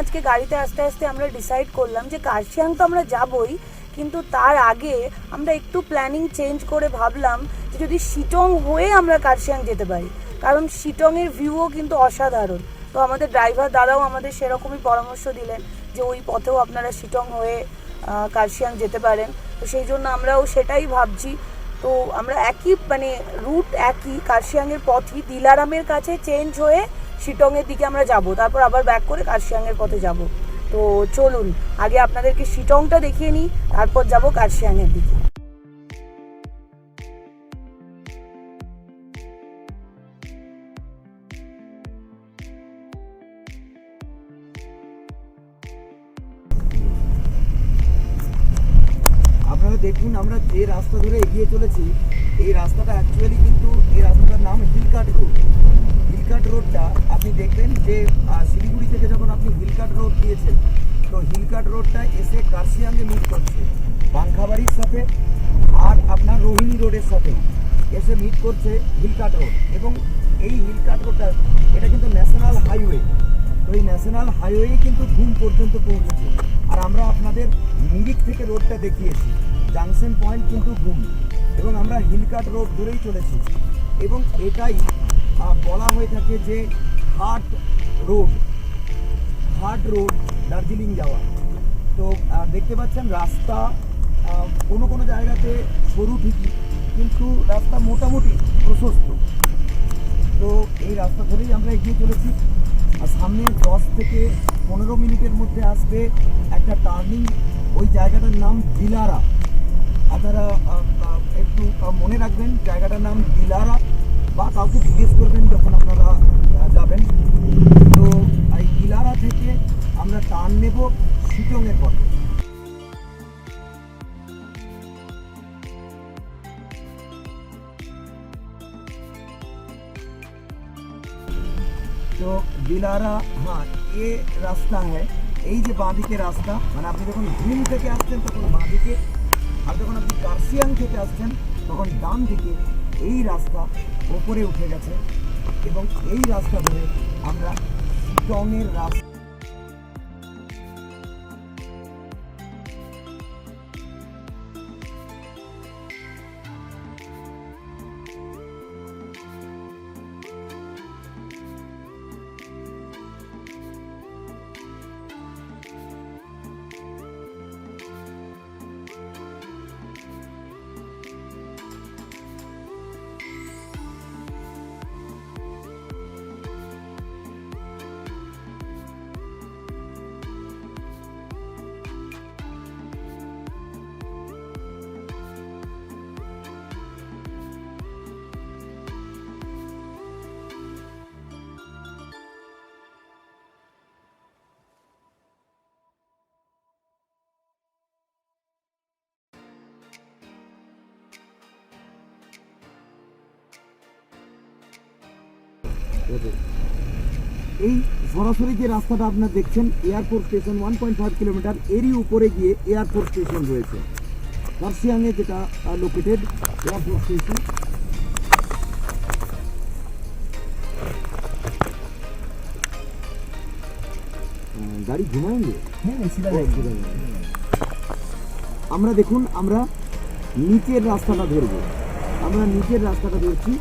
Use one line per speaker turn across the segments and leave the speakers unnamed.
আজকে গাড়িতে আস্তে আস্তে আমরা ডিসাইড করলাম যে কার্শিয়াং তো আমরা যাবই, কিন্তু তার আগে আমরা একটু প্ল্যানিং চেঞ্জ করে ভাবলাম যে যদি শিটং হয়ে আমরা কার্শিয়াং যেতে পারি, কারণ শিটংয়ের ভিউও কিন্তু অসাধারণ। তো আমাদের ড্রাইভার দাদাও আমাদের সেরকমই পরামর্শ দিলেন যে ওই পথেও আপনারা শিটং হয়ে কার্শিয়াং যেতে পারেন। তো সেই জন্য আমরাও সেটাই ভাবছি। তো আমরা একই মানে রুট একই, কার্শিয়াংয়ের পথই, দিলারামের কাছে চেঞ্জ হয়ে শিটংয়ের দিকে আমরা যাব, তারপর আবার ব্যাক করে কার্শিয়াংয়ের পথে যাব। তো চলুন, আগে আপনাদেরকে শিটংটা দেখিয়ে নিই, তারপর যাব কার্শিয়াংয়ের দিকে।
আপনারা দেখুন, আমরা যে রাস্তা ধরে এগিয়ে চলেছি, এই রাস্তাটা অ্যাকচুয়ালি কিন্তু, এই রাস্তাটার নাম হিলকাট রোড হিলকাট রোডটা আপনি দেখবেন যে শিলিগুড়ি থেকে যখন আপনি হিলকাট রোড দিয়েছেন তো হিলকাট রোডটা এসে কার্শিয়াঙ্গে মিট করছে। পাংখাবাড়ির সাথে আর আপনার রোহিণী রোডের সাথে এসে মিট করছে হিলকাট রোড এবং এই হিলকাট রোডটা এটা কিন্তু ন্যাশনাল হাইওয়ে তো এই ন্যাশনাল হাইওয়ে কিন্তু ঘুম পর্যন্ত পৌঁছেছে। আর আমরা আপনাদের মিরিক থেকে রোডটা দেখিয়েছি। জাংশন পয়েন্ট কিন্তু ঘুম। এবং আমরা হিলকাট রোড ধরেই চলেছি। এবং এটাই বলা হয়ে থাকে যে heart road heart road, Darjeeling যাওয়া। তো দেখতে পাচ্ছেন রাস্তা কোনো কোনো জায়গাতে সরু ঠিকই, কিন্তু রাস্তা মোটামুটি প্রশস্ত। তো, এই রাস্তা ধরেই আমরা এগিয়ে চলেছি। আর সামনে দশ থেকে পনেরো মিনিটের মধ্যে আসবে একটা টার্নিং। ওই জায়গাটার নাম দিলারা। আপনারা একটু মনে রাখবেন, জায়গাটার নাম দিলারা। বা কাউকে জিজ্ঞেস করবেন যখন আপনারা যাবেন, তো এই দিলারা থেকে আমরা টার্ন নেব শিটংয়ের পথে। তো দিলারা হ্যাঁ এ রাস্তা হ্যাঁ এই যে বাঁদিকে রাস্তা মানে আপনি যখন ঘুম থেকে আসছেন, তখন বাঁদিকে, আর যখন আপনি কার্সিয়াং থেকে আসছেন, তখন ডান দিকে এই রাস্তা ওপরে উঠে গেছে। এবং এই রাস্তা ধরে আমরা টঙের রাস্তা এই সরাসরি যে রাস্তাটা আপনার দেখছেন airport station one point five kilometre এরই উপরে গিয়ে এয়ারপোর্ট স্টেশন রয়েছে। কার্শিয়াংয়ে যেটা লোকেটেড এয়ারপোর্ট স্টেশন। গাড়ি ঘুমাएंगे হ্যাঁ আমরা দেখুন আমরা নিচের রাস্তাটা ধরবো। আমরা নিচের রাস্তাটা ধরছি।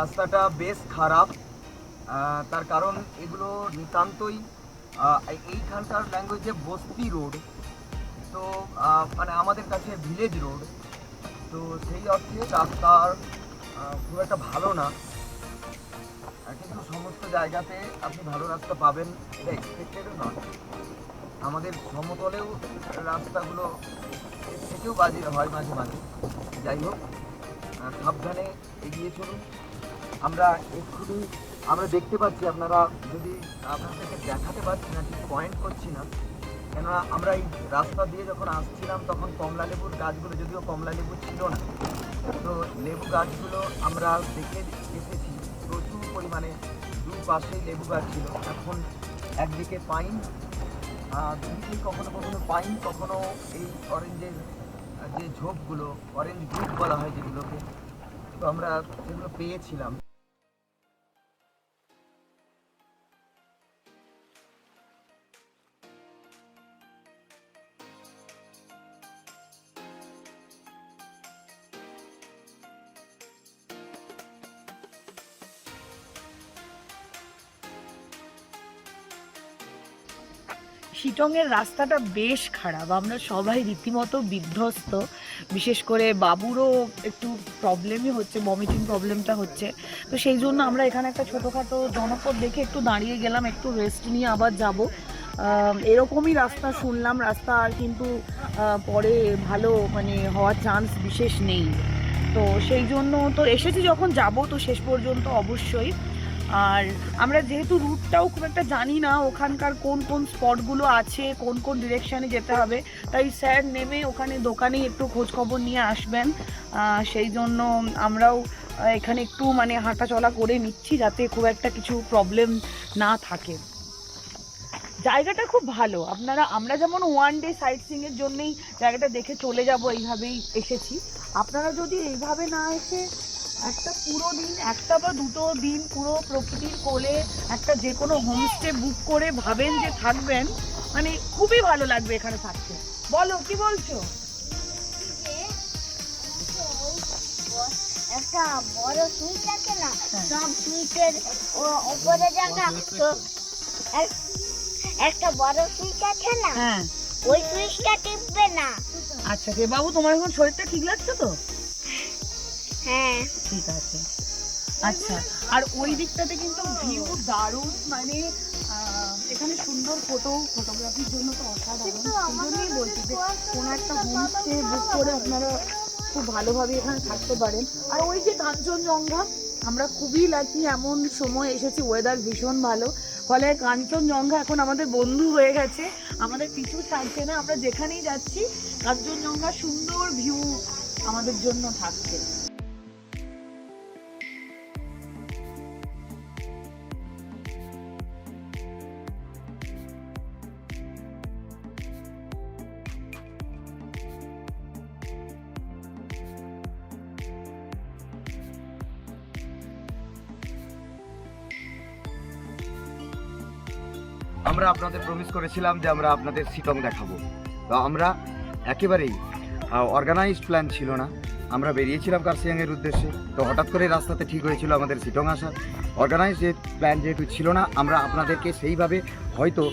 রাস্তাটা বেশ খারাপ তার কারণ এগুলো নিতান্তই এইখানকার ল্যাঙ্গুয়েজে বস্তি রোড তো মানে আমাদের কাছে ভিলেজ রোড তো সেই অর্থে রাস্তার খুব একটা ভালো না। কিন্তু সমস্ত জায়গাতে আপনি ভালো রাস্তা পাবেন, এটা এক্সপেক্টেডও নয়। আমাদের সমতলেও রাস্তাগুলো এর থেকেও বাজে হয় মাঝে মাঝে। যাই হোক সাবধানে এগিয়ে চলুন। আমরা এক্ষুনি, আমরা দেখতে পাচ্ছি আপনারা যদি আপনাদেরকে দেখাতে পারছি না, ঠিক পয়েন্ট করছি না, কেননা আমরা এই রাস্তা দিয়ে যখন আসছিলাম, তখন কমলা লেবুর গাছগুলো, যদিও কমলা লেবু ছিল না, তো লেবু গাছগুলো আমরা দেখে এসেছি, প্রচুর পরিমাণে দুপাশেই লেবু গাছ ছিল। এখন একদিকে পাইন দুদিকে কখনো কখনো পাইন, কখনো এই অরেঞ্জের যে ঝোপগুলো অরেঞ্জ গ্রুপ বলা হয় যেগুলোকে, তো আমরা সেগুলো পেয়েছিলাম।
শিটংয়ের রাস্তাটা বেশ খারাপ। আমরা সবাই রীতিমতো বিধ্বস্ত। বিশেষ করে বাবুরও একটু প্রবলেমই হচ্ছে ভমিটিং প্রবলেমটা হচ্ছে। তো সেই জন্য আমরা এখানে একটা ছোটোখাটো জনপদ দেখে একটু দাঁড়িয়ে গেলাম, একটু রেস্ট নিয়ে আবার যাব। এরকমই রাস্তা শুনলাম। রাস্তা আর কিন্তু পরে ভালো মানে হওয়ার চান্স বিশেষ নেই। তো সেই জন্য তো এসেছি যখন যাব, তো শেষ পর্যন্ত অবশ্যই। আর আমরা যেহেতু রুটটাও খুব একটা জানি না ওখানকার কোন কোন স্পটগুলো আছে, কোন কোন ডিরেকশানে যেতে হবে, তাই স্যার নেমে ওখানে দোকানে একটু খোঁজ খবর নিয়ে আসবেন। সেই জন্য আমরাও এখানে একটু মানে হাঁটাচলা করে নিচ্ছি যাতে খুব একটা কিছু প্রবলেম না থাকে। জায়গাটা খুব ভালো। আপনারা, আমরা যেমন ওয়ান ডে সাইট সিংয়ের জন্যেই জায়গাটা দেখে চলে যাব, এইভাবেই এসেছি। আপনারা যদি এইভাবে না এসে একটা পুরো দিন একটা বা দুটো দিন পুরো প্রকৃতির কোলে একটা যে কোনো হোমস্টে বুক করে ভাবেন যে থাকবেন মানে খুবই ভালো লাগবে এখানে থাকতে। বলো কি বলছো?
একটা বড় সুইচ আছে না
হ্যাঁ।
সব সুইচের উপরে একটা বড় সুইচ আছে না
হ্যাঁ।
ওই সুইচটা টিপবে না।
আচ্ছা কে বাবু তোমার এখন শরীরটা ঠিক লাগছে তো?
হ্যাঁ।
ঠিক আছে। আচ্ছা আর ওই দিকটাতে কিন্তু ভিউ দারুণ মানে এখানে সুন্দর ফটো ফটোগ্রাফির জন্য তো অসাধারণ। সেই জন্যই বলছি যে কোনো একটা হোমস্টে বুক করে আপনারা খুব ভালোভাবে এখানে থাকতে পারেন। আর ওই যে কাঞ্চনজঙ্ঘা আমরা খুবই লাকি এমন সময় এসেছি ওয়েদার ভীষণ ভালো। ফলে কাঞ্চনজঙ্ঘা এখন আমাদের বন্ধু হয়ে গেছে। আমাদের পিছু থাকছে না আমরা যেখানেই যাচ্ছি কাঞ্চনজঙ্ঘা সুন্দর ভিউ আমাদের জন্য থাকছে।
আমরা আপনাদের প্রমিস করেছিলাম যে আমরা আপনাদের শীতং দেখাবো। তো আমরা একেবারেই অর্গানাইজড প্ল্যান ছিল না। আমরা বেরিয়েছিলাম কার্সিয়াংয়ের উদ্দেশ্যে। তো হঠাৎ করে রাস্তাতে ঠিক হয়েছিল আমাদের শীতং আসা। অর্গানাইজ যে প্ল্যান যেহেতু ছিল না, আমরা আপনাদেরকে সেইভাবে হয়তো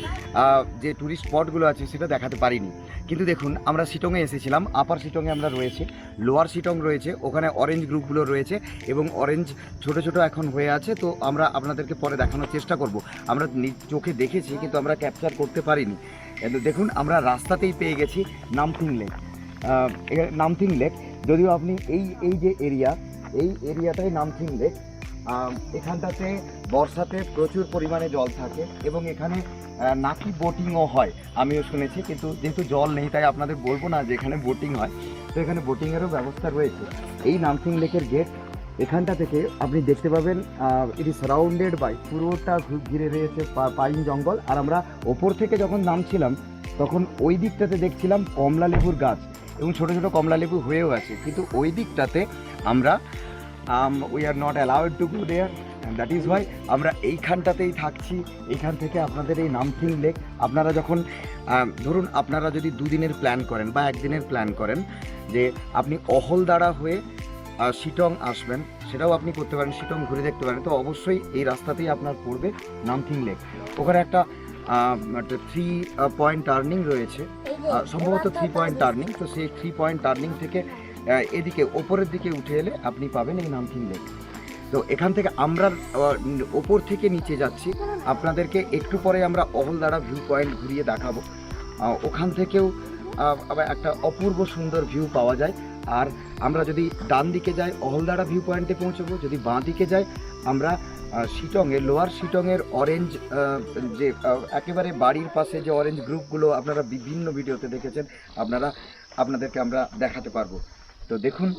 যে ট্যুরিস্ট স্পটগুলো আছে সেটা দেখাতে পারিনি। কিন্তু দেখুন, আমরা সিটংয়ে এসেছিলাম আপার সিটংয়ে আমরা রয়েছে লোয়ার সিটং রয়েছে, ওখানে অরেঞ্জ গ্রুপগুলো রয়েছে এবং অরেঞ্জ ছোট ছোট এখন হয়ে আছে, তো আমরা আপনাদেরকে পরে দেখানোর চেষ্টা করব। আমরা চোখে দেখেছি, কিন্তু আমরা ক্যাপচার করতে পারিনি। দেখুন, আমরা রাস্তাতেই পেয়ে গেছি নামথিং লেক। নামথিং লেক। যদিও আপনি এই এই যে এরিয়া এই এরিয়াটাই নামথিং লেক। এখানটাতে বর্ষাতে প্রচুর পরিমাণে জল থাকে এবং এখানে নাকি বোটিংও হয়, আমিও শুনেছি, কিন্তু যেহেতু জল নেই, তাই আপনাদের বলব না যে এখানে বোটিং হয়। তো এখানে বোটিংয়েরও ব্যবস্থা রয়েছে। এই নামসিং লেকের গেট এখানটা থেকে আপনি দেখতে পাবেন ইট ইজ সারাউন্ডেড বাই পুরোটা ঘিরে রয়েছে পাইন জঙ্গল, আর আমরা ওপর থেকে যখন নামছিলাম, তখন ওই দিকটাতে দেখছিলাম কমলা লেবুর গাছ, এবং ছোটো ছোটো কমলা লেবু হয়েও আছে। কিন্তু ওই দিকটাতে আমরা we are not allowed to go there that is why আমরা এইখানটাতেই থাকছি। এইখান থেকে আপনাদের এই নামথিং লেক আপনারা যখন ধরুন আপনারা যদি দুদিনের প্ল্যান করেন বা একদিনের প্ল্যান করেন যে আপনি অহলদাড়া হয়ে শিটং আসবেন সেটাও আপনি করতে পারেন শিটং ঘুরে দেখতে পারেন। তো অবশ্যই এই রাস্তাতেই আপনার পড়বে নামথিং লেক। ওখানে একটা থ্রি পয়েন্ট টার্নিং রয়েছে। সম্ভবত থ্রি পয়েন্ট টার্নিং তো সেই থ্রি পয়েন্ট টার্নিং থেকে এদিকে ওপরের দিকে উঠে এলে আপনি পাবেন এই নামথিং লেক। তো এখান থেকে আমরা ওপর থেকে নিচে যাচ্ছি। আপনাদেরকে একটু পরে আমরা অহলদাড়া ভিউ পয়েন্ট ঘুরিয়ে দেখাবো। ওখান থেকেও আবার একটা অপূর্ব সুন্দর ভিউ পাওয়া যায়। আর আমরা যদি ডান দিকে যাই অহলদাড়া ভিউ পয়েন্টে পৌঁছবো। যদি বাঁ দিকে যাই, আমরা শিটংয়ের লোয়ার শিটংয়ের অরেঞ্জ যে একেবারে বাড়ির পাশে যে অরেঞ্জ গ্রুপগুলো আপনারা বিভিন্ন ভিডিওতে দেখেছেন, আপনারা, আপনাদেরকে আমরা দেখাতে পারব। তো দেখুন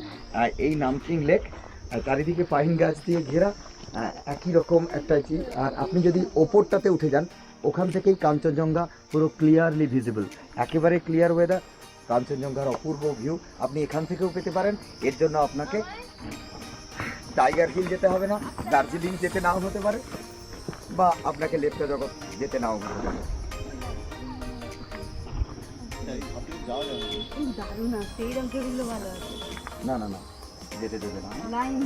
এই নামচিং লেক চারিদিকে পাইন গাছ দিয়ে ঘেরা একই রকম একটা চিজ আর আপনি যদি ওপরটাতে উঠে যান ওখান থেকেই কাঞ্চনজঙ্ঘা পুরো ক্লিয়ারলি ভিজিবল একেবারে ক্লিয়ার ওয়েদার কাঞ্চনজঙ্ঘার অপূর্ব ভিউ আপনি এখান থেকেও পেতে পারেন। এর জন্য আপনাকে টাইগার হিল যেতে হবে না দার্জিলিং যেতে নাও হতে পারে বা আপনাকে লেপটা জগৎ যেতে নাও হতে পারে। না না না। যেতে দেবে না।
লাইন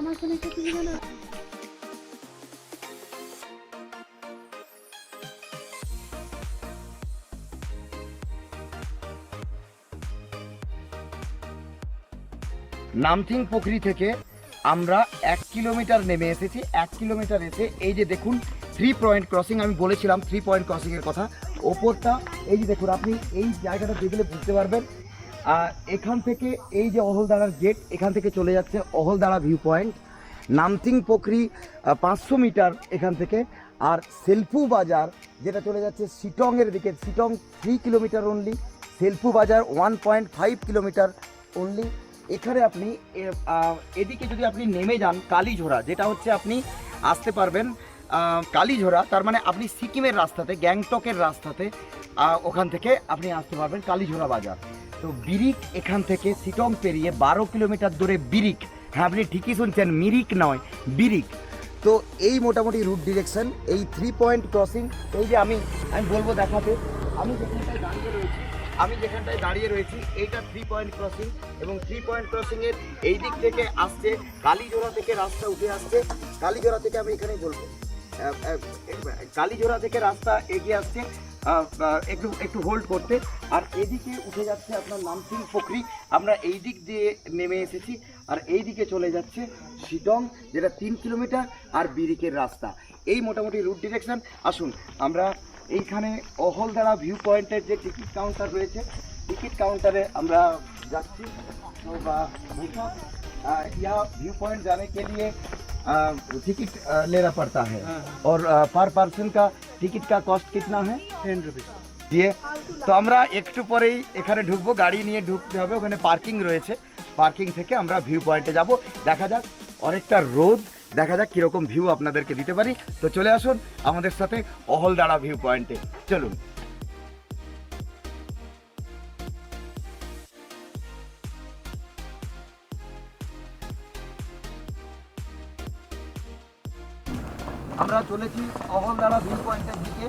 আমার কোনো
নামথিং পুকুরি থেকে আমরা এক কিলোমিটার নেমে এসেছি। এক কিলোমিটার এসে এই যে দেখুন থ্রি পয়েন্ট ক্রসিং আমি বলেছিলাম থ্রি পয়েন্ট ক্রসিংয়ের কথা। ওপরটা এই যে দেখুন আপনি এই জায়গাটা দেখলে বুঝতে পারবেন এখান থেকে এই যে অহলদাড়ার গেট এখান থেকে চলে যাচ্ছে অহলদাড়া ভিউ পয়েন্ট নামথিং পুকুরি পাঁচশো মিটার এখান থেকে। আর সেলফু বাজার, যেটা চলে যাচ্ছে শিটংয়ের দিকে। Sittong three kilometre only Selfu Bazar one point five kilometre only এখানে আপনি এদিকে যদি আপনি নেমে যান কালীঝোড়া, যেটা হচ্ছে আপনি আসতে পারবেন কালীঝোড়া। তার মানে আপনি সিকিমের রাস্তাতে, গ্যাংটকের রাস্তাতে ওখান থেকে আপনি আসতে পারবেন কালীঝোড়া বাজার। তো বিরিক এখান থেকে সিটং পেরিয়ে বারো কিলোমিটার দূরে বিরিক। হ্যাঁ আপনি ঠিকই শুনছেন, মিরিক নয়, বিরিক। তো এই মোটামুটি রুট ডিরেকশন এই থ্রি পয়েন্ট ক্রসিং এই যে আমি আমি বলব দেখাতে, আমি যেখানটায় দাঁড়িয়ে রয়েছি, আমি যেখানটায় দাঁড়িয়ে রয়েছি, এইটা থ্রি পয়েন্ট ক্রসিং এবং থ্রি পয়েন্ট ক্রসিংয়ের এই দিক থেকে আসছে, কালীজোড়া থেকে রাস্তা উঠে আসছে, কালীজোড়া থেকে আমি এখানেই বলব কালীজোড়া থেকে রাস্তা এগিয়ে আসছে একটু একটু হোল্ড করতে আর এদিকে উঠে যাচ্ছে আপনার নামসিং পুকুরি আমরা এই দিক দিয়ে নেমে এসেছি আর এই দিকে চলে যাচ্ছে শিটং যেটা তিন কিলোমিটার আর বিরিকের রাস্তা এই মোটামুটি রুট ডিরেকশন আসুন আমরা এইখানে অহলদারা ভিউ পয়েন্টের যে টিকিট কাউন্টার রয়েছে टिकट काउंटर है আমরা যাচ্ছি তো বা देखो अ, यहाँ व्यू पॉइंट जाने के लिए अ, टिकट अ, लेना पड़ता है और पर पर्सन का टिकट का कॉस्ट कितना है टेन रुपीज দিয়ে তো আমরা একটু পরেই এখানে ঢুকবো গাড়ি নিয়ে ঢুকতে হবে ওখানে পার্কিং রয়েছে পার্কিং থেকে আমরা ভিউ পয়েন্টে যাব দেখা যাক অনেকটা রোদ দেখা যাক কীরকম ভিউ আপনাদেরকে দিতে পারি তো চলে আসুন আমাদের সাথে অহলদাড়া ভিউ পয়েন্টে চলুন আমরা চলেছি অহলদারা ভিউ পয়েন্টের দিকে।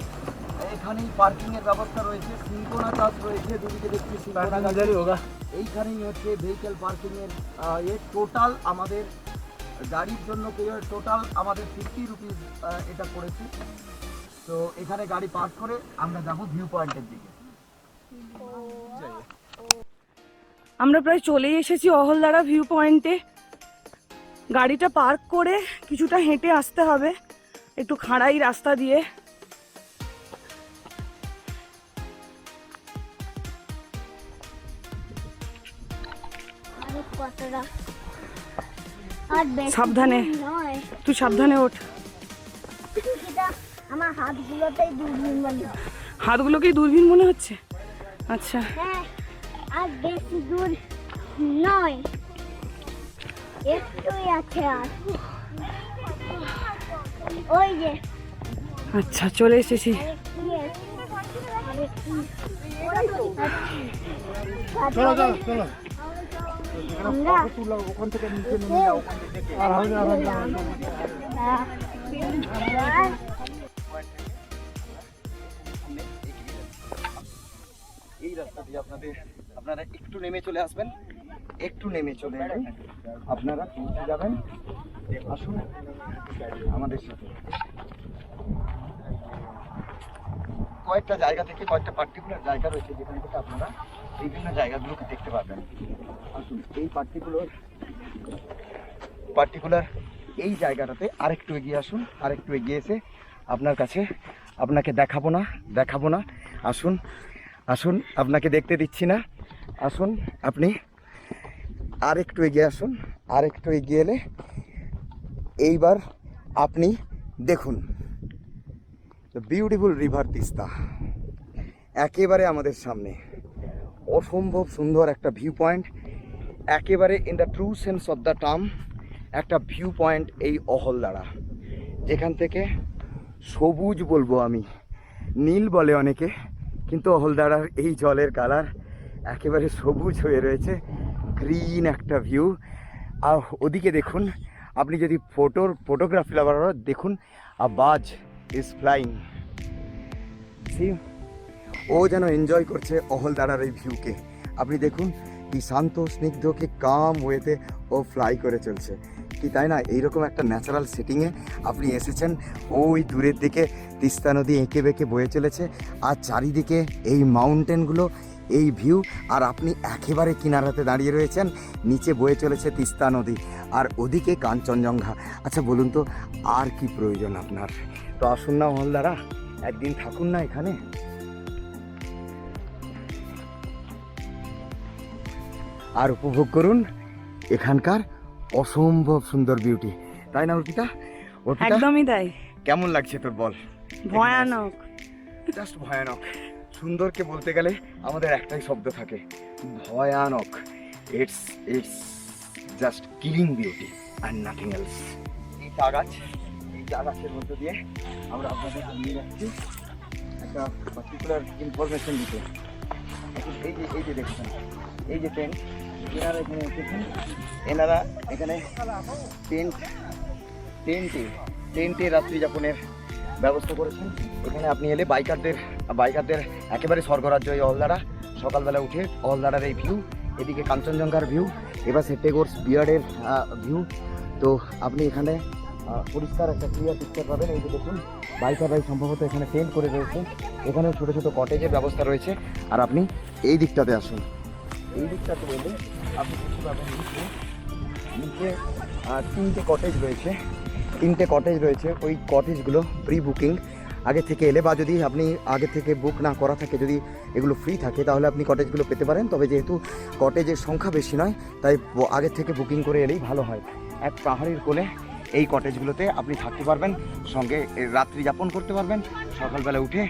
এখানেই পার্কিং এর ব্যবস্থা রয়েছে সিঙ্কোনা চাষ রয়েছে দুদিকে দেখছি সিঙ্কোনা এইখানেই হচ্ছে ভেহিকেল পার্কিং এর এ টোটাল আমাদের গাড়ির জন্য টোটাল আমাদের ফিফটি রুপিস এটা পড়েছে তো এখানে গাড়ি পার্ক করে আমরা যাব ভিউ পয়েন্টের দিকে।
আমরা প্রায় চলেই এসেছি অহলদারা ভিউ পয়েন্টে। গাড়িটা পার্ক করে কিছুটা হেঁটে আসতে হবে। একটু খাড়াই রাস্তা দিয়ে। সাবধানে।
নয়।
তুই সাবধানে ওঠ।
আমার হাতগুলোতেই দূরবীন বলে
হাতগুলোকেই দূরবীন মনে হচ্ছে? আচ্ছা।
হ্যাঁ আর বেশি দূর নয়। একটুই আছে আর।
দেখে
হ্যাঁ। আমরা
এই রাস্তা দিয়ে আপনাদের আপনারা একটু নেমে চলে আসবেন। একটু নেমে চলে এলেন আপনারা পৌঁছে যাবেন। আমাদের কয়েকটা জায়গা থেকে কয়েকটা পার্টিকুলার জায়গা রয়েছে যেখান থেকে আপনারা বিভিন্ন জায়গাগুলোকে দেখতে পাবেন আসুন, এই পার্টিকুলার পার্টিকুলার এই জায়গাটাতে আরেকটু এগিয়ে আসুন, আরেকটু এগিয়ে এসে আপনার কাছে আপনাকে দেখাবো না দেখাবো না। আসুন আসুন, আপনাকে দেখতে দিচ্ছি না। আসুন, আপনি আরেকটু এগিয়ে আসুন, আরেকটু এগিয়ে এলে এইবার আপনি দেখুন। Beautiful river Teesta. একেবারে আমাদের সামনে। অসম্ভব সুন্দর একটা ভিউ পয়েন্ট একেবারে in the true sense of the term একটা ভিউ পয়েন্ট এই অহলদাড়া যেখান থেকে সবুজ বলব আমি। নীল বলে অনেকে, কিন্তু অহলদাড়ার এই জলের কালার একেবারে সবুজ হয়ে রয়েছে। গ্রিন একটা ভিউ আর ওদিকে দেখুন আপনি যদি ফটোর ফটোগ্রাফি লাভার দেখুন বাজ ইজ ফ্লাইং সি ও যেন এনজয় করছে অহলদাড়ার এই ভিউকে আপনি দেখুন, কি শান্ত, স্নিগ্ধ, কি কাম ওয়েতে ও ফ্লাই করে চলছে। কি তাই না? এইরকম একটা ন্যাচারাল সেটিংয়ে আপনি এসেছেন, ওই দূরের দিকে তিস্তা নদী এঁকে বেঁকে বয়ে চলেছে, আর চারিদিকে এই মাউন্টেনগুলো এই ভিউ আর আপনি একেবারে কিনারাতে দাঁড়িয়ে রয়েছেন নিচে বয়ে চলেছে তিস্তা নদী আর ওদিকে কাঞ্চনজঙ্ঘা। আচ্ছা বলুন তো আর কি প্রয়োজন আপনার? তো আসুন না হলদারা একদিন থাকুন না এখানে। আর উপভোগ করুন এখানকার অসম্ভব সুন্দর বিউটি তাই না অর্পিতা? অর্পিতা?
একদমই তাই।
কেমন লাগছে তোর বল?
ভয়ানক।
জাস্ট ভয়ানক। সুন্দরকে বলতে গেলে আমাদের একটাই শব্দ থাকে, ভয়ানক। It's it's just killing beauty R nothing else এই চা গাছ এই চা গাছের মধ্যে দিয়ে আমরা আপনাদেরকে নিয়ে যাচ্ছি। একটা পার্টিকুলার ইনফরমেশন দিতে। এই যে এই যে দেখছেন এই যে টেন্ট এনারা এখানে এসেছেন। এনারা এখানে টেন্ট টেন্টে টেন্টে রাত্রি যাপনের ব্যবস্থা করেছেন। এখানে আপনি এলে বাইকারদের বাইকারদের একেবারে স্বর্গরাজ্য এই অলদাড়া সকালবেলা উঠে অলদাড়ার এই ভিউ এদিকে কাঞ্চনজঙ্ঘার ভিউ এবার সেটেগোর্স বিয়ার্ডের ভিউ তো আপনি এখানে পরিষ্কার একটা ক্লিয়ার পিকচার পাবেন। এই যে দেখুন বাইকাররাই সম্ভবত এখানে টেন্ট করে রয়েছে। এখানে ছোটো ছোটো কটেজের ব্যবস্থা রয়েছে। আর আপনি এই দিকটাতে আসুন। এই দিকটাতে এলে আপনি দেখতে পাবেন নিচে তিনটে কটেজ রয়েছে। তিনটে কটেজ রয়েছে, ওই কটেজগুলো প্রি বুকিং আগে থেকে এলে বা যদি আপনি আগে থেকে বুক না করা থাকে, যদি এগুলো ফ্রি থাকে, তাহলে আপনি কটেজগুলো পেতে পারেন। তবে যেহেতু কটেজের সংখ্যা বেশি নয়, তাই আগে থেকে বুকিং করে এলেই ভালো হয়। এক পাহাড়ের কোলে এই কটেজগুলোতে আপনি থাকতে পারবেন, সঙ্গে রাত্রি যাপন করতে পারবেন। সকালবেলা উঠে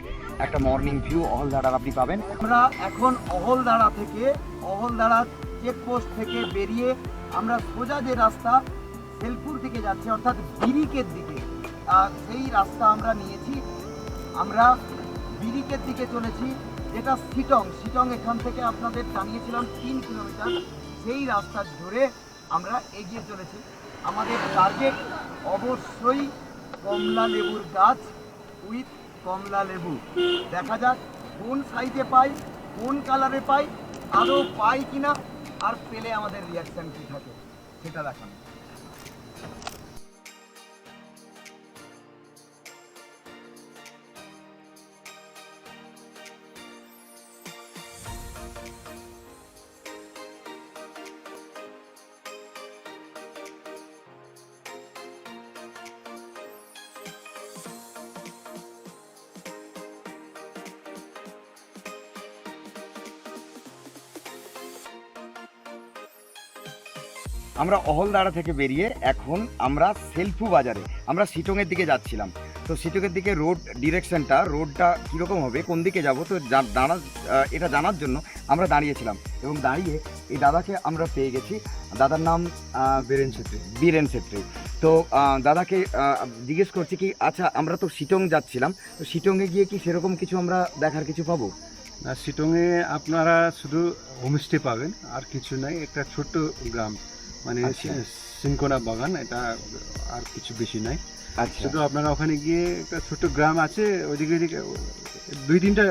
একটা মর্নিং ভিউ অহলদাড়ার আপনি পাবেন। আমরা এখন অহলদাড়া থেকে অহলদাড়া চেকপোস্ট থেকে বেরিয়ে আমরা সোজা যে রাস্তা সেলপুর দিকে যাচ্ছে, অর্থাৎ বিরিকের দিকে। সেই রাস্তা আমরা নিয়েছি। আমরা বিরিকের দিকে চলেছি, যেটা সিটং সিটং এখান থেকে আপনাদের জানিয়েছিলাম তিন কিলোমিটার। সেই রাস্তা ধরে আমরা এগিয়ে চলেছি। আমাদের টার্গেট অবশ্যই কমলা লেবুর গাছ উইথ কমলা লেবু। দেখা যাক কোন সাইজে পাই, কোন কালারে পাই আরও পাই কিনা, আর পেলে আমাদের রিয়াকশান কী থাকে, সেটা দেখানো। আমরা অহলদাড়া থেকে বেরিয়ে এখন আমরা সেলফু বাজারে আমরা সিটংয়ের দিকে যাচ্ছিলাম। তো সিটংয়ের দিকে রোড ডিরেকশনটা রোডটা কীরকম হবে কোন দিকে যাব তো আহ, এটা জানার জন্য আমরা দাঁড়িয়েছিলাম। এবং দাঁড়িয়ে এই দাদাকে আমরা পেয়ে গেছি। দাদার নাম বীরেন ছেত্রী বীরেন ছেত্রী। তো দাদাকে জিজ্ঞেস করছি কি আচ্ছা আমরা তো সিটং যাচ্ছিলাম তো সিটংয়ে গিয়ে কি সেরকম কিছু আমরা দেখার কিছু পাবো?
আর শিটংয়ে আপনারা শুধু হোমস্টে পাবেন আর কিছু নাই একটা ছোট্ট গ্রাম। মানে
আচ্ছা।
সিনকোনা বাগান এটা আর কিছু বেশি নাই।
আচ্ছা।
শুধু আপনারা ওখানে গিয়ে একটা ছোট্ট গ্রাম আছে ওইদিকে এদিকে দুই তিনটা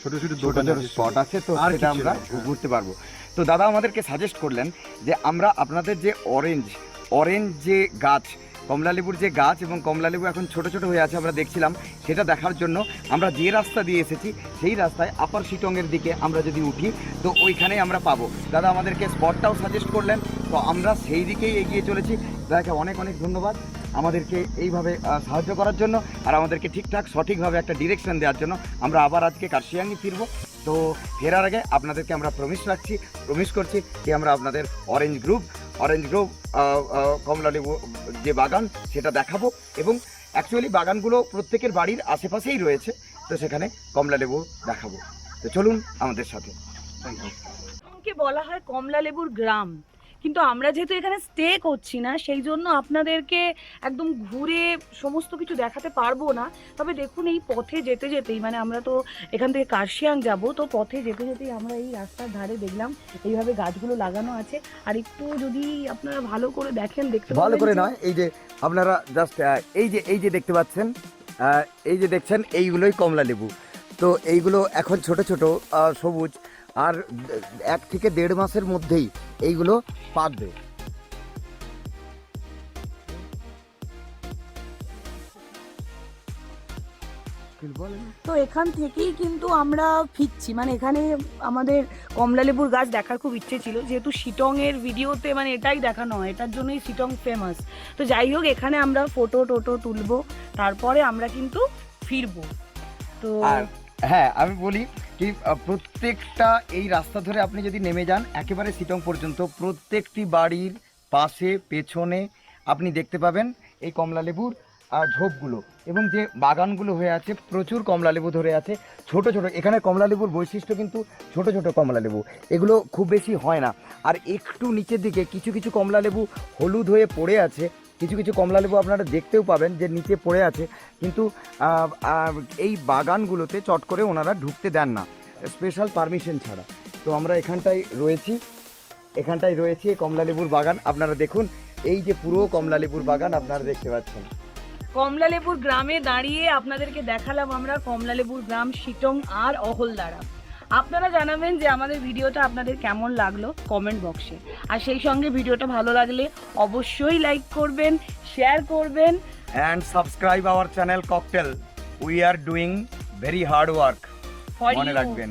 ছোট ছোট
ছোট
দোকান
স্পট আছে তো
আর
সেটা আমরা। ঘুরতে পারব। তো দাদা আমাদেরকে সাজেস্ট করলেন যে আমরা আপনাদের যে অরেঞ্জ অরেঞ্জ যে গাছ কমলালেবুর যে গাছ এবং কমলালেবু এখন ছোট ছোট হয়ে আছে আমরা দেখছিলাম সেটা দেখার জন্য আমরা যে রাস্তা দিয়ে এসেছি সেই রাস্তায় আপার শিটংয়ের দিকে আমরা যদি উঠি তো ওইখানেই আমরা পাবো। দাদা আমাদেরকে স্পটটাও সাজেস্ট করলেন তো আমরা সেই দিকেই এগিয়ে চলেছি। দাদাকে অনেক অনেক ধন্যবাদ আমাদেরকে এইভাবে সাহায্য করার জন্য আর আমাদেরকে ঠিকঠাক, সঠিকভাবে একটা ডিরেকশন দেওয়ার জন্য আমরা আবার আজকে কার্শিয়াঙ্গি ফিরবো। তো ফেরার আগে আপনাদেরকে আমরা প্রমিস রাখছি প্রমিস করছি যে আমরা আপনাদের অরেঞ্জ গ্রুপ অরেঞ্জ গ্রুপ কমলা লেবু যে বাগান সেটা দেখাবো এবং অ্যাকচুয়ালি বাগানগুলো প্রত্যেকের বাড়ির আশেপাশেই রয়েছে, তো সেখানে কমলা লেবু দেখাবো। তো চলুন আমাদের সাথে।
বলা হয় কমলা লেবুর গ্রাম? কিন্তু আমরা যেহেতু এখানে স্টে করছি না সেই জন্য আপনাদেরকে একদম ঘুরে সমস্ত কিছু দেখাতে পারব না। তবে দেখুন এই পথে যেতে যেতেই মানে আমরা তো এখান থেকে কার্শিয়াং যাব তো পথে যেতে যেতেই আমরা এই রাস্তার ধারে দেখলাম এইভাবে গাছগুলো লাগানো আছে। আর একটু যদি আপনারা ভালো করে দেখেন দেখতে
ভালো করে নয় এই যে আপনারা জাস্ট এই যে এই যে দেখতে পাচ্ছেন এই যে দেখছেন এইগুলোই কমলা লেবু। তো এইগুলো এখন ছোট ছোট সবুজ আর এক থেকে দেড় মাসের মধ্যেই এইগুলো পাকবে
তো এখান থেকেই কিন্তু আমরা ফিরছি। মানে এখানে আমাদের কমলালেবুর গাছ দেখার খুব ইচ্ছে ছিল। যেহেতু শিটংয়ের ভিডিওতে মানে এটাই দেখানো হয় এটার জন্যই শিটং ফেমাস তো যাই হোক এখানে আমরা ফটো টোটো তুলবো তারপরে আমরা কিন্তু ফিরবো। তো
হ্যাঁ আমি বলি কি প্রত্যেকটা এই রাস্তা ধরে আপনি যদি নেমে যান, একেবারে সিটং পর্যন্ত প্রত্যেকটি বাড়ির পাশে, পেছনে আপনি দেখতে পাবেন এই কমলা লেবুর ঝোপগুলো এবং যে বাগানগুলো হয়ে আছে, প্রচুর কমলা লেবু ধরে আছে, ছোট ছোট, এখানে কমলা লেবুর বৈশিষ্ট্য কিন্তু ছোট ছোট কমলা লেবু, এগুলো খুব বেশি হয় না। আর একটু নিচের দিকে কিছু কিছু কমলা লেবু হলুদ হয়ে পড়ে আছে কিছু কিছু কমলা লেবু আপনারা দেখতেও পাবেন যে নিচে পড়ে আছে। কিন্তু এই বাগানগুলোতে চট করে ওনারা ঢুকতে দেন না। স্পেশাল পারমিশন ছাড়া। তো আমরা এখানটায় রয়েছি। এখানটায় রয়েছে কমলা লেবুর বাগান। আপনারা দেখুন, এই যে পুরো কমলা লেবুর বাগান আপনারা দেখতে পাচ্ছেন।
কমলা লেবুর গ্রামে দাঁড়িয়ে আপনাদেরকে দেখালাম আমরা কমলা লেবুর গ্রাম শিটং আর অহলদারা। আপনারা জানাবেন যে আমাদের ভিডিওটা আপনাদের কেমন লাগল কমেন্ট বক্সে আর সেই সঙ্গে ভিডিওটা ভালো লাগলে অবশ্যই লাইক করবেন শেয়ার করবেন।
And subscribe our channel Cocktail we are doing very hard
work
মনে রাখবেন।